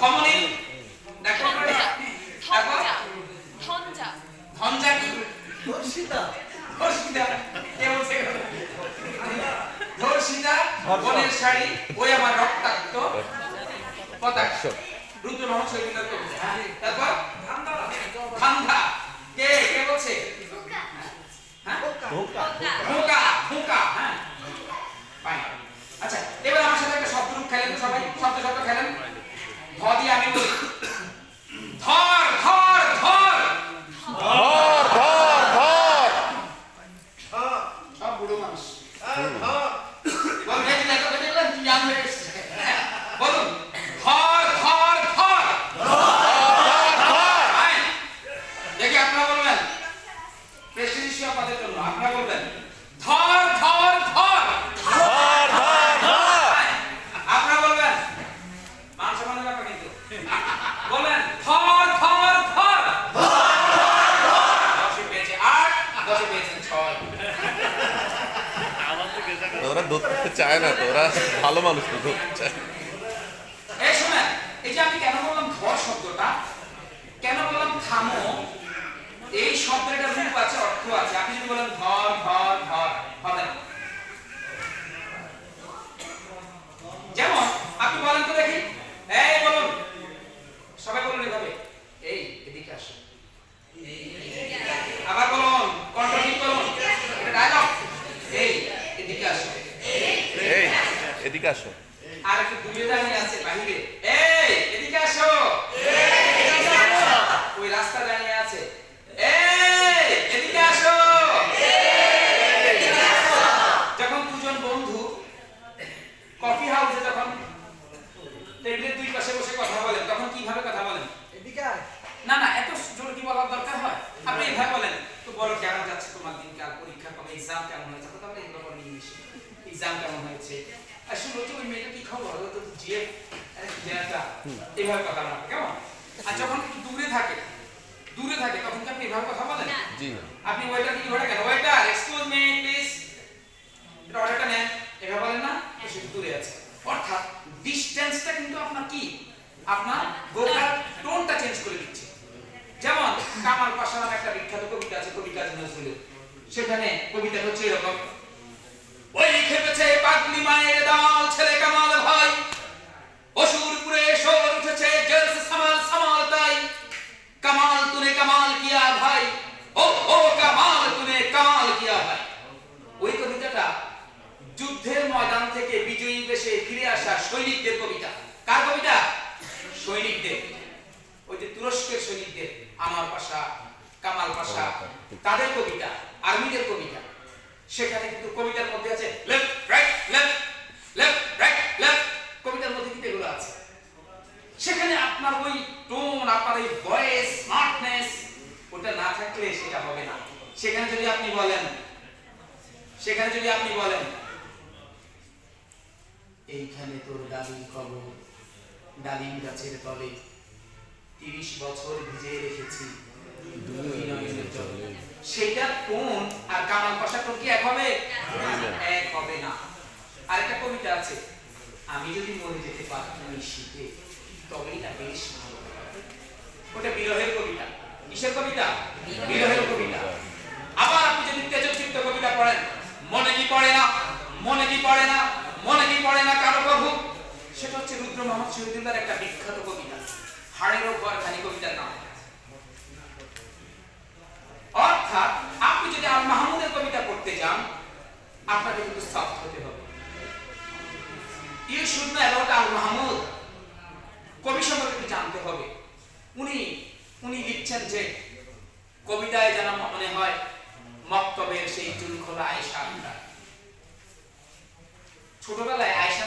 ধমনী। দেখো। দেখো ধনজা ধনজা কি? ধর্ষিতা। ধর্ষিতা। কে বলছে? ধর্ষিতা বনের শাড়ি ওই আমার রক্তাক্ত পতাক্ষ রুদ্র মহন শৈলীনাথ বলছে। তারপর? ধান্ধা কে? কে বলছে? হ্যাঁ? আপনারা বলবেন। ধর ধর ধর। আপনারা বলবেন মান সম্মানের ব্যাপার কিন্তু। বলবেন ধর ধর ধর। দশে পেয়েছে আট দশে পেয়েছেন ছয়। ওরা ধরতে চায় না তো ওরা ভালো মানুষ তো ধরতে চায়। এই শোনেন এই যে আমি কেন বললাম ধর শব্দটা কেন বললাম থামো এই শব্দের একটা রূপ আছে অর্থ আছে আপনি যদি বলেন ধর ধর ধর হবে না যেমন আপনি বলেন তো দেখি এই বলুন সবাই বলুন এভাবে এই এদিকে আসো আবার বলুন কণ্ঠ ঠিক করুন এটা ডায়লগ এই এদিকে আসো এই এদিকে আসো। আর একটু দূরে দাঁড়িয়ে আছে বাহিরে। এই এদিকে আসো। ওই রাস্তা দাঁড়িয়ে আছে। এই এদিকে আসো। যখন দুজন বন্ধু কফি হাউসে যখন টেবিলের দুই পাশে বসে কথা বলেন তখন কীভাবে কথা বলেন? না না এত জোর কি বলার দরকার হয়? আপনি বলেন তো বলো কেমন যাচ্ছে তোমার দিনকাল? পরীক্ষা কবে? এক্সাম কেমন হয়েছে? কথা বলে এগুলো ইংলিশে এক্সাম কেমন হয়েছে? শুনো তো ওই মেয়েটা কি খবর? ও তো জিএফ জেনাটা এইভাবে কথা বলেন কেমন? আর যখন একটু দূরে থাকে দূরে থাকে তখন কি আপনি এভাবে কথা বলেন? জি। আপনি ওয়েটার কি ধরে কেন ওয়েটার এক্সকিউজ মি প্লিজ এটা অর্ডারটা নেন। এভাবে বলেন না সে দূরে আছে। অর্থাৎ ডিসটেন্সটা কিন্তু আপনার কি? আপনার ভোকাল টোনটা চেঞ্জ করে দিচ্ছে। যেমন কামাল পাশা নামে একটা বিখ্যাত কবিতা আছে কবি কাজী নজরুলের। সেখানে কবিতা হচ্ছে এরকম। আসা সৈনিকদের কবিতা। কার কবিতা? সৈনিকদের। ওই যে তুরস্কের সৈনিকদের আমার পাশা কামাল পাশা তাদের কবিতা আর্মিদের কবিতা। সেখানে কিন্তু কবিতার মধ্যে আছে left right left left right left কবিতার মধ্যে কিন্তু এগুলো আছে। সেখানে আপনার ওই টোন আপনার ওই ভয়েস স্মার্টনেস ওটা না থাকলে সেটা হবে না। সেখানে যদি আপনি বলেন সেখানে যদি আপনি বলেন এইখানে তোর ডালিম কবর, ডালিম গাছের তলে। তিরিশ বছর ভিজে রেখেছি সেটার টোন আর কামাল পাশা কি এক হবে? এক হবে না। আরেকটা কবিতা আছে, আমি যদি মরে যেতে পারতাম এই শীতে, তবেই না বেশ ভালো। ওটা বিরহের কবিতা। কিসের কবিতা? বিরহের কবিতা আবার আপনি যদি তেজস্বীপ্ত কবিতা পড়েন মনে কি পড়ে না মনে কি পড়ে না মনে কি পড়ে না কারও প্রভু রুদ্র মোহাম্মদ শহীদুল্লাহর একটা বিখ্যাত কবিতা। হাড়ের ওপর খালি কবিতার নাম অর্থাৎ আপনি যদি আল মাহমুদের কবিতা পড়তে যান, আপনাকে কিন্তু সফট হতে হবে। You should about Al Mahmud কবি সম্পর্কে জানতে হবে। উনি উনি লিখছেন যে, কবিতায় যেন মনে হয় মক্তবের সেই চুল খোলা আয়সা ছোটবেলায় আয়সা